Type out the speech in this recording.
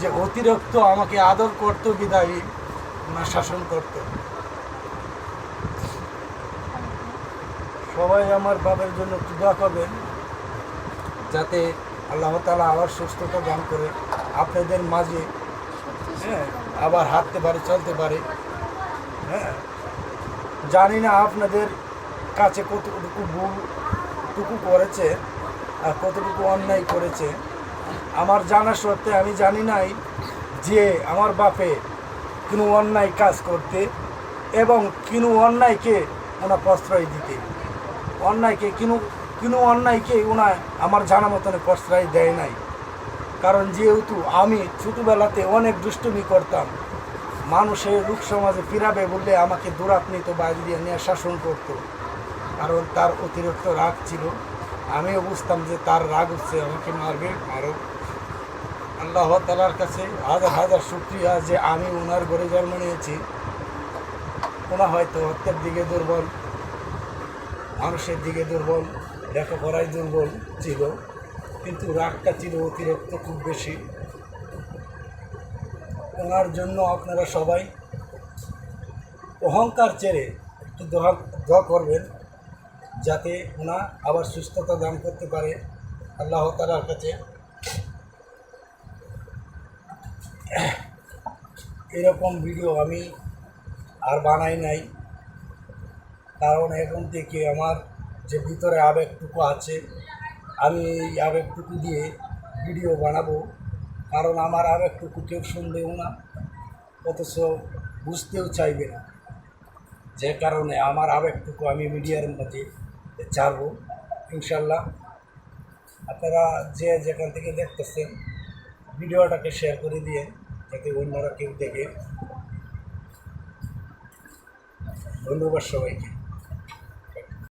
যে অতিরিক্ত আমাকে আদর করত, বিদায়ী না শাসন করত। সবাই আমার বাবার জন্য দোয়া করবেন, যাতে আল্লাহ তালা আবার সুস্থতা দান করে, আপনাদের মাঝে হ্যাঁ আবার হাঁটতে পারে, চলতে পারে। হ্যাঁ জানি না আপনাদের কাছে কতটুকু ভুল টুকু করেছে আর কতটুকু অন্যায় করেছে। আমার জানা সত্ত্বে আমি জানি নাই যে আমার বাপে কোনো অন্যায় কাজ করতে এবং কোনো অন্যায়কে ওনা প্রশ্রয় দিতে। অন্যায়কে কোনো কোনো অন্যায়কে ওনা আমার জানা মতনে প্রশ্রয় দেয় নাই। কারণ যেহেতু আমি ছোটোবেলাতে অনেক দুষ্টুমি করতাম মানুষের রূপ সমাজে ফিরাবে বললে আমাকে দূরাত নিত বাইরে দিয়ে নিয়ে শাসন করতো। কারণ তার অতিরিক্ত রাগ ছিল। আমিও বুঝতাম যে তার রাগ হচ্ছে, আমাকে মারবে। আরও আল্লাহ তালার কাছে হাজার হাজার শুক্রিয়া যে আমি ওনার ঘরে জন্ম নিয়েছি। ওনা হয়তো হত্যার দিকে দুর্বল, মানুষের দিকে দুর্বল, লেখাপড়ায় দুর্বল ছিল, কিন্তু রাগটা ছিল অতিরিক্ত খুব বেশি। ওনার জন্য আপনারা সবাই অহংকার ছেড়ে একটু দোয়া করবেন। যাতে ওনা আবার সুস্থতা দান করতে পারে। আল্লাহ তালার কাছে। এরকম ভিডিও আমি আর বানাই নাই। কারণ এখন থেকে আমার যে ভিতরে আবেগটুকু আছে, আমি এই আবেগটুকু দিয়ে ভিডিও বানাবো। কারণ আমার আবেগটুকু কেউ শুনবেও না, অথচ বুঝতেও চাইবে না। যে কারণে আমার আবেগটুকু আমি মিডিয়ার মধ্যে ছাড়বো ইনশাল্লাহ। আপনারা যে যেখান থেকে দেখতেছেন, ভিডিওটাকে শেয়ার করে দিয়ে যাতে অন্যরা কেউ দেখে। ধন্যবাদ সবাইকে।